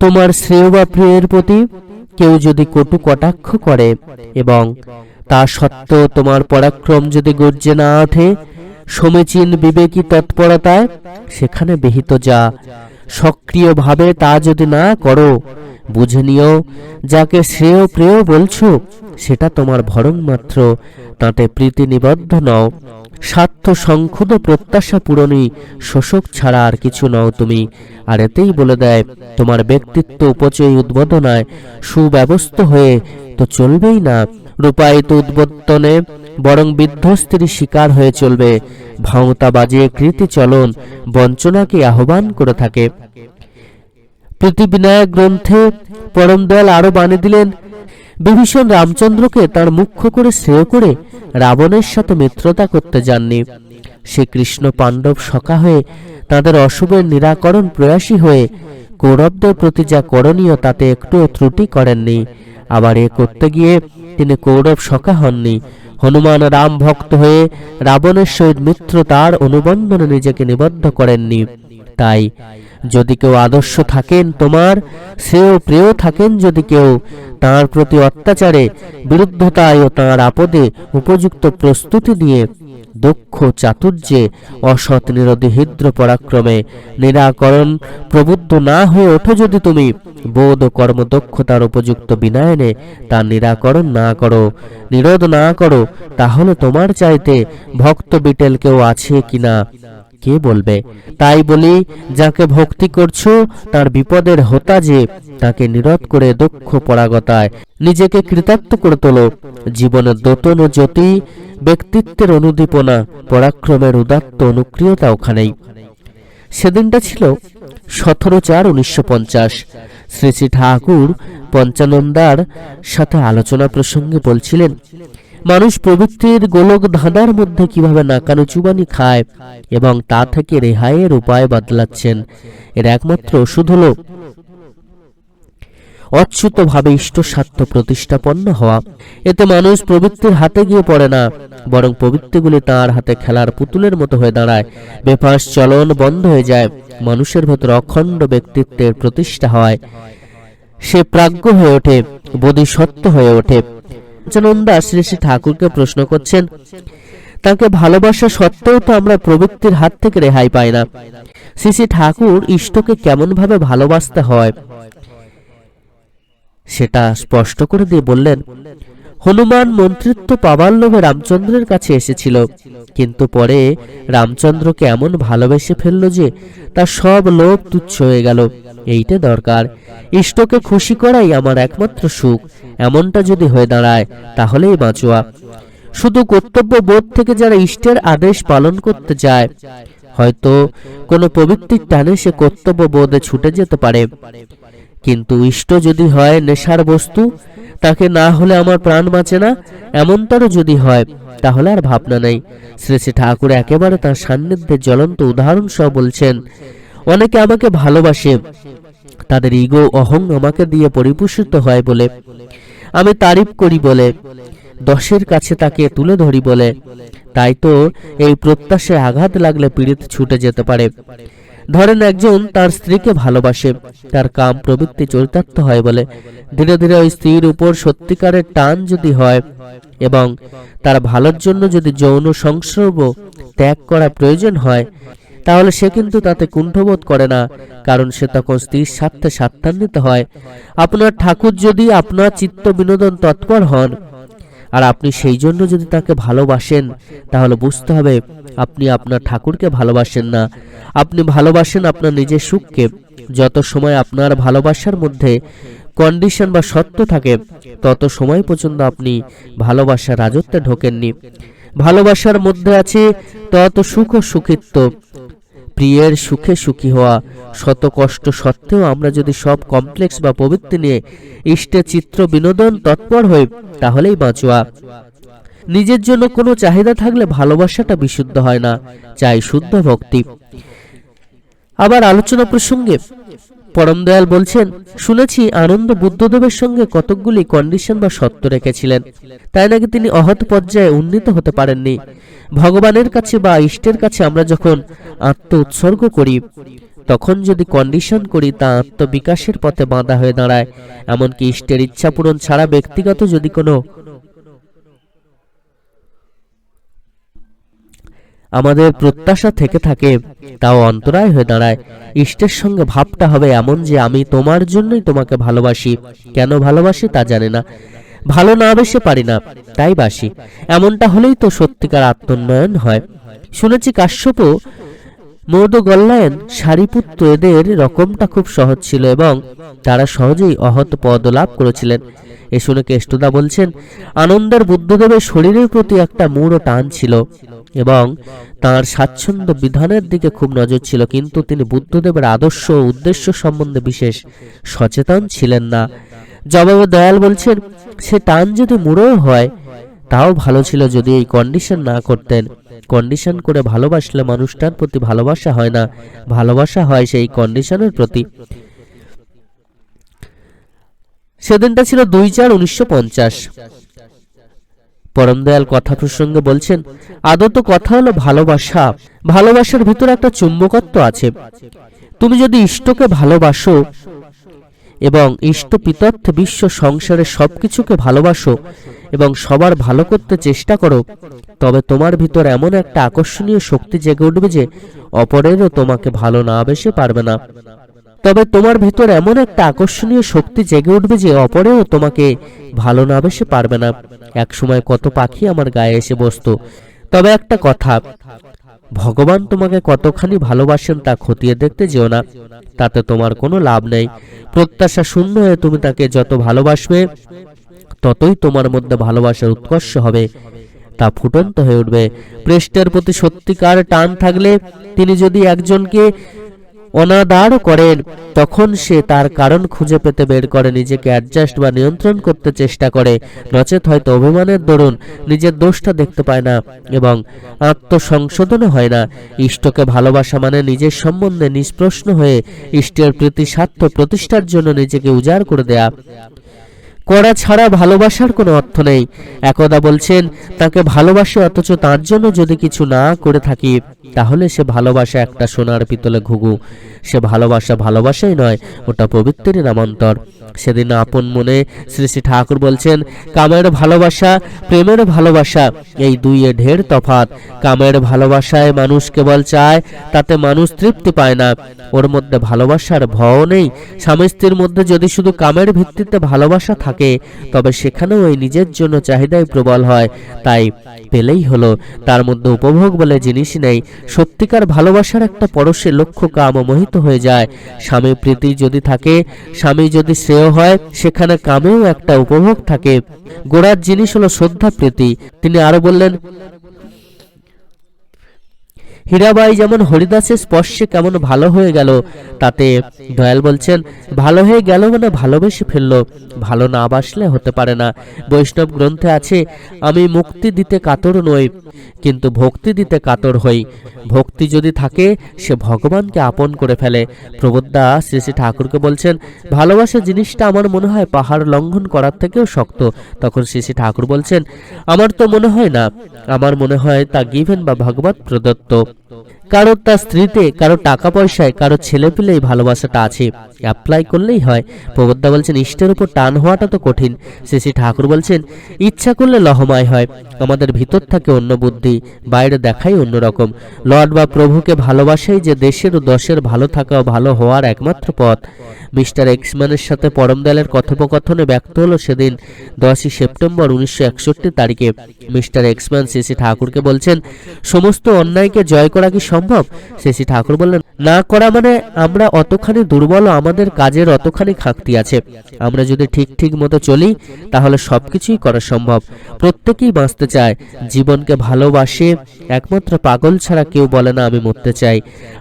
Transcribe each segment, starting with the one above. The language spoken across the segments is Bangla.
তোমার শ্রেয় বা প্রিয়ের প্রতি কেউ যদি কটু কটাক্ষ করে এবং তা সত্ত্বেও তোমার পরাক্রম যদি গর্জে না ওঠে, সমীচীন বিবেকী তৎপরতায় সেখানে বিহিত যা। সক্রিয়ভাবে তা যদি না করো, বুঝে নিও, যাকে শ্রেয় প্রেয় বলছো, সেটা তোমার ভরং মাত্র তাতে প্রীতি নিবদ্ধ নও। স্বার্থ সংক্ষুদ প্রত্যাশা পূরণী, শোষক ছাড়া আর কিছু নও তুমি। আর এতেই বলে দেয়, তোমার ব্যক্তিত্ব উপচয় উদ্বোধনায় সুব্যবস্থ হয়ে তো চলবেই না। রূপায়িত উদ্বোধনে বরং বিধ্বস্তির শিকার হয়ে চলবে। ভাঁওতা বাজিয়ে কৃতি চলন বঞ্চনাকে আহ্বান করে থাকে। প্রীতিবিনায়ক গ্রন্থে পরম দয়াল আরও বানিয়ে দিলেন বিভীষণ রামচন্দ্রকে তার মুখ্য করে শ্রেয় করে রাবণের সাথে মিত্রতা করতে যাননি। সে কৃষ্ণ পাণ্ডব সখা হয়ে তাদের অশুভের নিরাকরণ প্রয়াসী হয়ে কৌরবদের প্রতি যা করণীয় তাতে একটুও ত্রুটি করেননি। আবার এ করতে গিয়ে তিনি কৌরব সখা হননি। হনুমান রাম ভক্ত হয়ে রাবণের সহিত মিত্রতার অনুবন্ধনে নিজেকে নিবদ্ধ করেননি। তাই যদি কেউ আদর্শ থাকেন তোমার সেও প্রিয় থাকেন যদি কেউ, তার প্রতি অত্যাচারে, বিরুদ্ধতায় ও তাঁর আপদে উপযুক্ত প্রস্তুতি দিয়ে দক্ষ চাতুর্যে, অসৎ, নিরোধী, হৃদ্র, পরাক্রমে, নিরাকরণ, প্রবুদ্ধ না হয়ে ওঠো যদি তুমি, বোধ ও কর্মদক্ষতার উপযুক্ত বিনায়নে তার নিরাকরণ না করো, নিরোধ না করো, তাহলে তোমার চাইতে ভক্ত বিটেল কেউ আছে কিনা? কে বলবে? তাই বলি, যাকে ভক্তি করছ, তার বিপদের হোতা যে, তাকে নিরোধ করে দক্ষ পরাগতায়, নিজেকে কৃতার্থ করে তোলো। জীবনের দোতন ও জ্যোতি, ব্যক্তিত্বের অনুদীপনা, পরাক্রমের উদাত্ত অনুক্রিয়তা ওখানেই। সেদিনটা ছিল সতেরো চার উনিশশো পঞ্চাশ। শ্রী শ্রী ঠাকুর পঞ্চানন্দার সাথে আলোচনা প্রসঙ্গে বলছিলেন মানুষ প্রবৃত্তির গোলক ধাঁধার মধ্যে কীভাবে নাকানো চুবানি খায় এবং তা থেকে রেহাইয়ের উপায় বদলাচ্ছেন, এর একমাত্র ওষুধ হল অচ্যুতভাবে ইষ্ট স্বার্থ প্রতিষ্ঠাপন্ন হওয়া। এতে মানুষ প্রবৃত্তির হাতে গিয়ে পড়ে না, বরং প্রবৃত্তিগুলি তার হাতে খেলার পুতুলের মতো হয়ে দাঁড়ায়। বেফাস চলন বন্ধ হয়ে যায়, মানুষের ভেতর অখণ্ড ব্যক্তিত্বের প্রতিষ্ঠা হয়। সে প্রাজ্ঞ হয়ে ওঠে, বোধিসত্ত্ব হয়ে ওঠে। পঞ্চানন্দা শ্রী শ্রী ঠাকুরকে প্রশ্ন করছেন, তাকে ভালোবাসা সত্ত্বেও তো আমরা প্রবৃত্তির হাত থেকে রেহাই পাই না। শ্রী শ্রী ঠাকুর ইষ্টকে কেমন ভাবে ভালোবাসতে হয়? সেটা স্পষ্ট করে দিয়ে বললেন, হনুমান মন্ত্রিত্ব পাবার লোভে রামচন্দ্রের কাছে এসেছিল, কিন্তু পরে রামচন্দ্রকে এমন ভালোবেসে ফেলল যে তার সব লোভ তুচ্ছ হয়ে গেল। এইটা দরকার। ইষ্টকে খুশি করাই আমার একমাত্র সুখ। এমনটা যদি হয়ে দাঁড়ায়, তাহলেই বাঁচোয়া। শুধু কর্তব্য বোধ থেকে যারা ইষ্টের আদেশ পালন করতে যায় হয়তো কোনো পবিত্রির টানে সে কর্তব্য বোধে ছুটে যেতে পারে। কিন্তু ইষ্ট যদি হয় নেশার বস্তু, তাকে না হলে আমার প্রাণ বাঁচে না, এমনটারও যদি হয়, তাহলে আর ভাবনা নেই। শ্রী শ্রী ঠাকুর একেবারে তার সান্নিধ্যের জ্বলন্ত উদাহরণ সহ বলছেন, অনেকে আমাকে ভালোবাসে। তাদের ইগো, অহং আমাকে দিয়ে পরিপুষিত হয় বলে। আমি তারিফ করি বলে। দশের কাছে তাকে তুলে ধরি বলে। তাই তো এই প্রত্যাশায় আঘাত লাগলে পীড়িত ছুটে যেতে পারে। ধরেন একজন তার স্ত্রীকে ভালোবাসে, তার কাম প্রবৃত্তি চরিতার্থ হয় বলে। ধীরে ধীরে ওই স্ত্রীর উপর সত্যিকারের টান যদি হয় এবং তার ভালোর জন্য যদি যৌন সংসর্গ ত্যাগ করা প্রয়োজন হয় তাহলে সে কিন্তু তাতে কুণ্ঠবোধ করে না, কারণ সে তখন স্ত্রীর স্বার্থে স্বার্থান্বিত হয়। আপনার ঠাকুর যদি আপনার চিত্ত বিনোদন তৎপর হন, আর আপনি সেই জন্য যদি তাকে ভালোবাসেন, তাহলে বুঝতে হবে আপনি আপনার ঠাকুরকে ভালোবাসেন না। আপনি ভালোবাসেন আপনার নিজের সুখকে। যত সময় আপনার ভালোবাসার মধ্যে কন্ডিশন বা সত্য থাকে, তত সময় পর্যন্ত আপনি ভালোবাসার রাজত্বে ঢোকেননি। ভালোবাসার মধ্যে আছে তত সুখ ও সুখিত্ব। প্রিয়ের সুখে সুখী হওয়া। শত কষ্ট সত্ত্বেও আমরা যদি সব কমপ্লেক্স বা প্রবৃত্তি নিয়ে ইষ্টে চিত্র বিনোদন তৎপর হই, তাহলেই বাঁচোয়া। নিজের জন্য কোনো চাহিদা থাকলে ভালোবাসাটা বিশুদ্ধ হয় না, চাই শুদ্ধ ভক্তি। আবার আলোচনা প্রসঙ্গে পরম দয়াল বলছেন, শুনেছি আনন্দ বুদ্ধদেবের সঙ্গে কতকগুলি কন্ডিশন বা সত্য রেখেছিলেন। তাই নাকি তিনি অহত পর্যায়ে উন্নীত হতে পারেননি। ভগবানের কাছে বা ইষ্টের কাছে আমরা যখন আত্ম উৎসর্গ করি, তখন যদি কন্ডিশন করি, তা আত্মবিকাশের পথে বাঁধা হয়ে দাঁড়ায়। এমনকি ইষ্টের ইচ্ছা পূরণ ছাড়া ব্যক্তিগত যদি কোনো আমাদের প্রত্যাশা থেকে থাকে, তাও অন্তরায় হয়ে দাঁড়ায়। ইষ্টের সঙ্গে ভাবটা হবে এমন যে আমি তোমার জন্যই তোমাকে ভালোবাসি। কেন ভালোবাসি তা জানে না। ভালো না বেশে পারি না, তাই বাসি। এমনটা হলেই তো সত্যিকার আত্মোন্নয়ন হয়। শুনেছি কাশ্যপও মৌদ গল্লায়ন সারিপুত্র এদের রকমটা খুব সহজ ছিল এবং তারা সহজেই অহত পদ লাভ করেছিলেন। এ শুনে কেষ্টদা বলছেন, আনন্দের বুদ্ধদেবের শরীরের প্রতি একটা মূঢ় টান ছিল। এবং তার স্বাচ্ছন্দ্য বিধানের দিকে খুব নজর ছিল কিন্তু তিনি বুদ্ধদেবের আদর্শ ও উদ্দেশ্য সম্বন্ধে বিশেষ সচেতন ছিলেন না। জবাবে দয়াল বলছেন সে টান যদি মূঢ় হয় তাও ভালো ছিল যদি এই কন্ডিশন না করতেন। কন্ডিশন করে ভালোবাসলে মানুষটার প্রতি ভালোবাসা হয় না। ভালোবাসা হয় সেই কন্ডিশনের প্রতি। সেদিনটা ছিল দুই চার উনিশশো পঞ্চাশ। পরমদয়াল কথা প্রসঙ্গে বলছেন আদত কথা হলো ভালোবাসা। ভালোবাসার ভিতর একটা চুম্বকত্ব আছে। তুমি যদি ইষ্টকে ভালোবাসো এবং ইষ্ট পিতর্থ বিশ্ব সংসারের সবকিছুকে ভালোবাসো এবং সবার ভালো করতে চেষ্টা করো, তবে তোমার ভিতর এমন একটা আকর্ষণীয় শক্তি জেগে উঠবে যে অপরেরও তোমাকে ভালো না বেশে পারবে না। তবে তোমার ভিতর এমন একটা আকর্ষণীয় শক্তি জেগে উঠবে যে অপরেও তোমাকে ভালো না বেশে পারবে না। এক সময় কত পাখি আমার গায়ে এসে বসতো। তবে একটা কথা, ভগবান তোমাকে কতখানি ভালোবাসেন তা খতিয়ে দেখতে যেও না। তাতে তোমার কোনো লাভ নেই। প্রত্যাশা শূন্য হয়ে তুমি তাকে যত ভালোবাসবে, ততই তোমার মধ্যে ভালোবাসার উৎকর্ষ হবে। তা ফুটন্ত হয়ে উঠবে। পৃষ্ঠের প্রতি সত্যিকার টান থাকলে তিনি যদি একজনকে অনাদার করেন। তখন সে তার কারণ খুঁজে পেতে বের করে, নিজেকে অ্যাডজাস্ট বা নিয়ন্ত্রণ করতে চেষ্টা করে। নচেত হয়তো অভিমানের দরুন নিজের দোষটা দেখতে পায় না এবং আত্মসংশোধনে হয় না। ইষ্টকে ভালোবাসা মানে নিজের সম্বন্ধে নিষ্প্রশ্ন হয়ে, ইষ্টের প্রতি স্বার্থ প্রতিষ্ঠার জন্য নিজেকে উজাড় করে দেয়া। করা ছাড়া ভালোবাসার কোনো অর্থ নেই। একদা বলছেন, তাকে ভালোবাসে অথচ তার জন্য যদি কিছু না করে থাকি, তাহলে সে ভালোবাসা একটা সোনার পিতলে ঘুঘু। সে ভালোবাসা ভালোবাসাই নয়, ওটা পবিত্রের নামান্তর। সেদিন আপন মনে শ্রী শ্রী ঠাকুর বলছেন, কামের ভালোবাসা, প্রেমের ভালোবাসা, এই দুইয়ে ঢের তফাত কামের ভালোবাসায় মানুষ কেবল চায়, তাতে মানুষ তৃপ্তি পায় না। ওর মধ্যে ভালোবাসার ভয় নেই। স্বামী স্ত্রীর মধ্যে যদি শুধু কামের ভিত্তিতে ভালোবাসা থাকে তবে সেখানেও ওই নিজের জন্য চাহিদাই প্রবল হয়। তাই পেলেই হলো। তার মধ্যে উপভোগ বলে জিনিসই নেই। সত্যিকার ভালোবাসার একটা পরশে লক্ষ্য কাম মোহিত হয়ে যায়। স্বামী প্রীতি যদি থাকে, স্বামী যদি শ্রেয় হয়, সেখানে কামেও একটা উপভোগ থাকে। গোড়ার জিনিস হলো শ্রদ্ধা প্রীতি। তিনি আরও বললেন হীরাবাই যেমন হরিদাসের স্পর্শে কেমন ভালো হয়ে গেল, তাতে দয়াল বলছেন, ভালো হয়ে গেল মানে ভালোবেসে ফেলল, ভালো না বাসলে হতে পারে না। বৈষ্ণব গ্রন্থে আছে, আমি মুক্তি দিতে কাতর নই, কিন্তু ভক্তি দিতে কাতর হই। ভক্তি যদি থাকে, সে ভগবানকে আপন করে ফেলে। প্রবোদ্ধা শ্রী শ্রী ঠাকুরকে বলছেন, ভালোবাসা জিনিসটা আমার মনে হয় পাহাড় লঙ্ঘন করার থেকেও শক্ত। তখন শ্রী শ্রী ঠাকুর বলছেন, আমার তো মনে হয় না, আমার মনে হয় তা গিভেন বা ভগবত প্রদত্ত। TikTok. কারোর তার স্ত্রীতে কারও টাকা পয়সায় কারও ছেলে পেলেই ভালোবাসাটা আছে। অ্যাপ্লাই করলেই হয়। প্রবদ্ধা বলছেন, ইষ্টের উপর টান হওয়াটা তো কঠিন। শ্রী ঠাকুর বলছেন, ইচ্ছা করলে লহময় হয়। আমাদের ভিতর থাকে অন্য বুদ্ধি, বাইরে দেখাই অন্যরকম। লর্ড বা প্রভুকে ভালোবাসাই যে দেশের ও দশের ভালো থাকা ও ভালো হওয়ার একমাত্র পথ। মিস্টার এক্সম্যানের সাথে পরমদয়ালের কথোপকথনে ব্যক্ত হলো সেদিন, দশই সেপ্টেম্বর উনিশশো একষট্টি তারিখে। মিস্টার এক্সম্যান শ্রী ঠাকুরকে বলছেন, সমস্ত অন্যায়কে জয় করা কি সম্ভব? শ্রী ঠাকুর বললেন, না করা মানে আমরা অতখানি দুর্বল, আমাদের কাজের অতখানি খাকতি আছে। আমরা যদি ঠিক ঠিক মতো চলি, তাহলে সবকিছুই করা সম্ভব। প্রত্যেকেই বাঁচতে চায়। জীবনকে ভালোবাসে, একমাত্র পাগল ছাড়া কেউ বলে না, আমি মরতে চাই।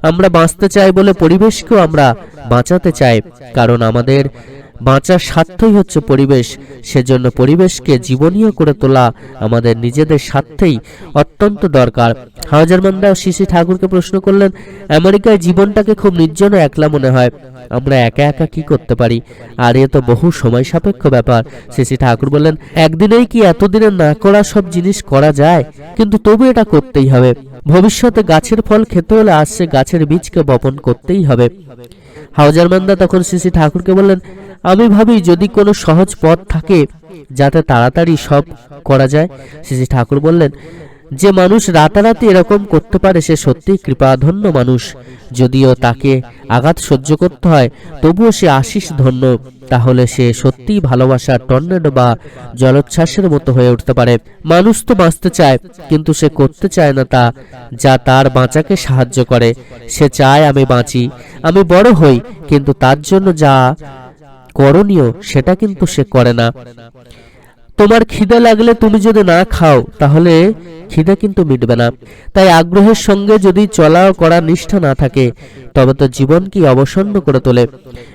আমরা বাঁচতে চাই বলে পরিবেশকেও আমরা বাঁচাতে চাই, কারণ আমাদের বাঁচার স্বার্থই হচ্ছে পরিবেশ। সেজন্য পরিবেশকে জীবনীয় করে তোলা আমাদের নিজেদের স্বার্থেই অত্যন্ত দরকার। হাজারমান্দা শিশি ঠাকুরকে প্রশ্ন করলেন, আমেরিকায় জীবনটাকে খুব নির্জন একলা মনে হয়। আমরা একা একা কি করতে পারি? আর এ তো বহু সময় সাপেক্ষ ব্যাপার। শিশি ঠাকুর বললেন, একদিনেই কি এতদিনে না করা সব জিনিস করা যায়? কিন্তু তবু এটা করতেই হবে। ভবিষ্যতে গাছের ফল খেতে হলে সে গাছের বীজকে বপন করতেই হবে। হাউজারমান্দা তখন শ্রী ঠাকুরকে বললেন আমি ভাবি যদি কোনো সহজ পথ থাকে যাতে তাড়াতাড়ি সব করা যায় শ্রী ঠাকুর বললেন, যে মানুষ রাতারাতি এরকম করতে পারে সে সত্যিই কৃপাধন্য মানুষ। যদিও তাকে আঘাত সহ্য করতে হয়, তবুও সে আশিস ধন্য। তাহলে সে সত্যিই ভালোবাসার টর্নেডো বা জলোচ্ছ্বাসের মতো হয়ে উঠতে পারে। মানুষ তো বাঁচতে চায়, কিন্তু সে করতে চায় না তা, যা তার বাঁচাকে সাহায্য করে। সে চায় আমি বাঁচি, আমি বড় হই, কিন্তু তার জন্য যা করণীয়, সেটা কিন্তু সে করে না। তোমার খিদে লাগলে তুমি যদি না খাও, তাহলে খিদে কিন্তু মিটবে না। তাই আগ্রহের সঙ্গে যদি চলা ও করার নিষ্ঠা না থাকে, তবে তো জীবন কি অবসন্ন করে তোলে।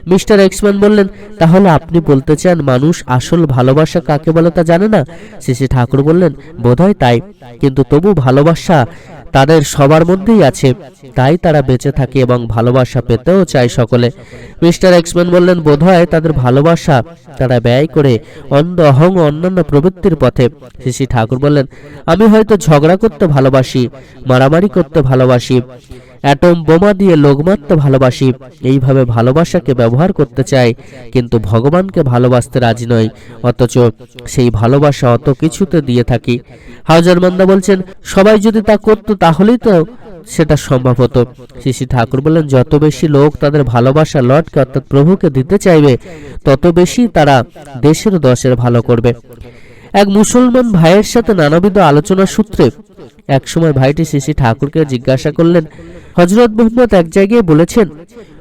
মিস্টার এক্সম্যান বললেন, তাহলে আপনি বলতে চান মানুষ আসল ভালোবাসা কাকে বলে তা জানে না? শ্রী ঠাকুর বললেন, বোধহয় তাই। কিন্তু তবু ভালোবাসা তাদের সবার মধ্যেই আছে। তাই তারা বেঁচে থাকে এবং ভালোবাসা পেতেও চায় সকলে। মিস্টার এক্সম্যান বললেন, বোধহয় তাদের ভালোবাসা তারা ব্যয় করে অন্ধ অহং অন্যান্য প্রবৃত্তির পথে। শ্রী ঠাকুর বললেন, আমি হয়তো ঝগড়া করতে ভালোবাসি, মারামারি করতে ভালোবাসি অ্যাটম বোমা দিয়ে লোক মারতে ভালোবাসি। এইভাবে ভালোবাসাকে ব্যবহার করতে চাই কিন্তু ভগবানকে ভালোবাসতে রাজি নয়। অথচ সেই ভালোবাসা অত কিছুতে দিয়ে থাকি। হাউজারমান্দা বলছেন, সবাই যদি তা করতো তাহলেই তো সেটা সম্ভব হতো। শ্রী ঠাকুর বলেন যত বেশি লোক তাদের ভালোবাসা লটকে অর্থাৎ প্রভুকে দিতে চাইবে, তত বেশি তারা দেশের দশের ভালো করবে। এক মুসলমান ভাইয়ের সাথে নানাবিধ আলোচনার সূত্রে একসময় ভাইটি শ্রী ঠাকুরকে জিজ্ঞাসা করলেন হজরত মোহাম্মদ এক জায়গায় বলেছেন,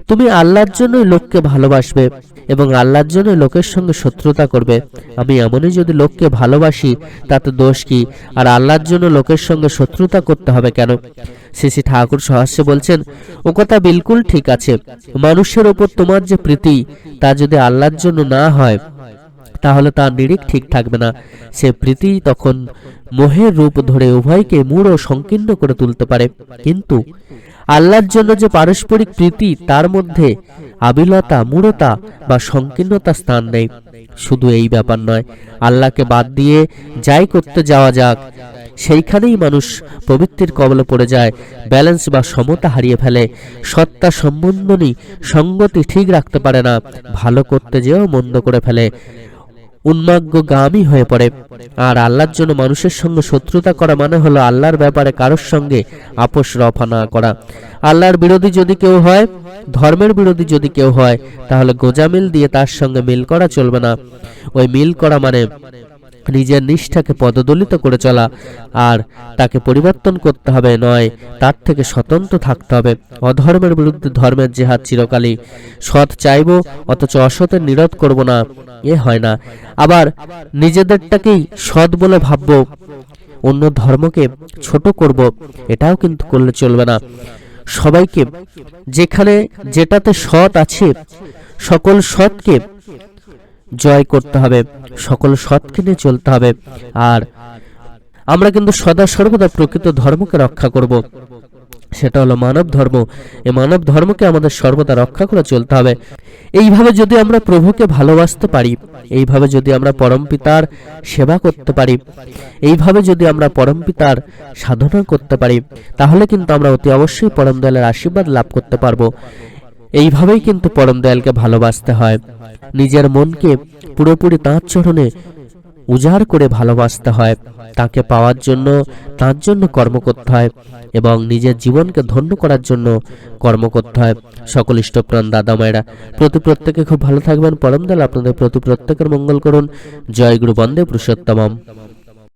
তুমি আল্লাহর জন্যই লোককে ভালোবাসবে এবং আল্লাহর জন্য লোকের সঙ্গে শত্রুতা করবে। আমি এমনই যদি লোককে ভালোবাসি, তাতে দোষ কি? আর আল্লাহর জন্য লোকের সঙ্গে শত্রুতা করতে হবে কেন? শ্রী ঠাকুর সহস্যে বলছেন, ও কথা বিলকুল ঠিক আছে। মানুষের ওপর তোমার যে প্রীতি, তা যদি আল্লাহর জন্য না হয় তাহলে তার নিরিখ ঠিক থাকবে না। সে প্রীতি তখন মোহের রূপ ধরে উভয়কে মূঢ় সংকীর্ণ করে তুলতে পারে। কিন্তু আল্লাহর জন্য যে পারস্পরিক প্রীতি, তার মধ্যে আবিলতা, মূঢ়তা বা সংকীর্ণতা স্থান নেই। শুধু এই ব্যাপার নয়, আল্লাহকে বাদ দিয়ে যাই করতে যাওয়া যাক, সেইখানেই মানুষ প্রবৃত্তির কবলে পড়ে যায়, ব্যালেন্স বা সমতা হারিয়ে ফেলে। সত্তা সম্বন্ধনী সঙ্গতি ঠিক রাখতে পারে না, ভালো করতে যেও মন্দ করে ফেলে। উন্মাগ্যগামী হয়ে পড়ে। আর আল্লাহর জন্য মানুষের সঙ্গে শত্রুতা করা মানে হলো আল্লাহর ব্যাপারে কারোর সঙ্গে আপোষ রফা না করা। আল্লাহর বিরোধী যদি কেউ হয়, ধর্মের বিরোধী যদি কেউ হয়, তাহলে গোজামিল দিয়ে তার সঙ্গে মিল করা চলবে না। ওই মিল করা মানে নিজের নিষ্ঠাকে পদদলিত করে চলা। আর তাকে পরিবর্তন করতে হবে, নয়, তার থেকে স্বতন্ত্র থাকতে হবে। অধর্মের বিরুদ্ধে ধর্মের জেহাদ চিরকালই। সৎ চাইব, অথচ অসতের নিরোধ করব না। এ হয় না। আবার নিজেদেরটাকেই সৎ বলে ভাবব, অন্য ধর্মকে ছোট করব, এটাও কিন্তু করলে চলবে না। সবাইকে যেখানে যেটাতে সৎ আছে, সকল সৎকে জয় করতে হবে, সকল সৎকে নিয়ে চলতে হবে। আর আমরা কিন্তু সদা সর্বদা প্রকৃত ধর্মকে রক্ষা করব। সেটা হলো মানব ধর্ম। এই মানব ধর্মকে আমাদের সর্বদা রক্ষা করে চলতে হবে। এইভাবে যদি আমরা প্রভুকে ভালোবাসতে পারি, এইভাবে যদি আমরা পরমপিতার সেবা করতে পারি, এইভাবে যদি আমরা পরমপিতার সাধনা করতে পারি, তাহলে কিন্তু আমরা অতি অবশ্যই পরম দয়ালের আশীর্বাদ লাভ করতে পারব। এইভাবেই কিন্তু পরম দয়ালকে ভালোবাসতে হয়। নিজের মনকে পুরোপুরি তাঁর চরণে উজাড় করে ভালোবাসতে হয়। তাকে পাওয়ার জন্য, তার জন্য কর্ম করতে হয় এবং নিজের জীবনকে ধন্য করার জন্য কর্ম করতে হয়। সকল ইষ্টপ্রাণ দাদা মায়েরা, প্রতি প্রত্যেকে খুব ভালো থাকবেন। পরম দয়াল আপনাদের প্রতি প্রত্যেকের মঙ্গল করুন। জয় গুরু বন্দে পুরুষোত্তমম।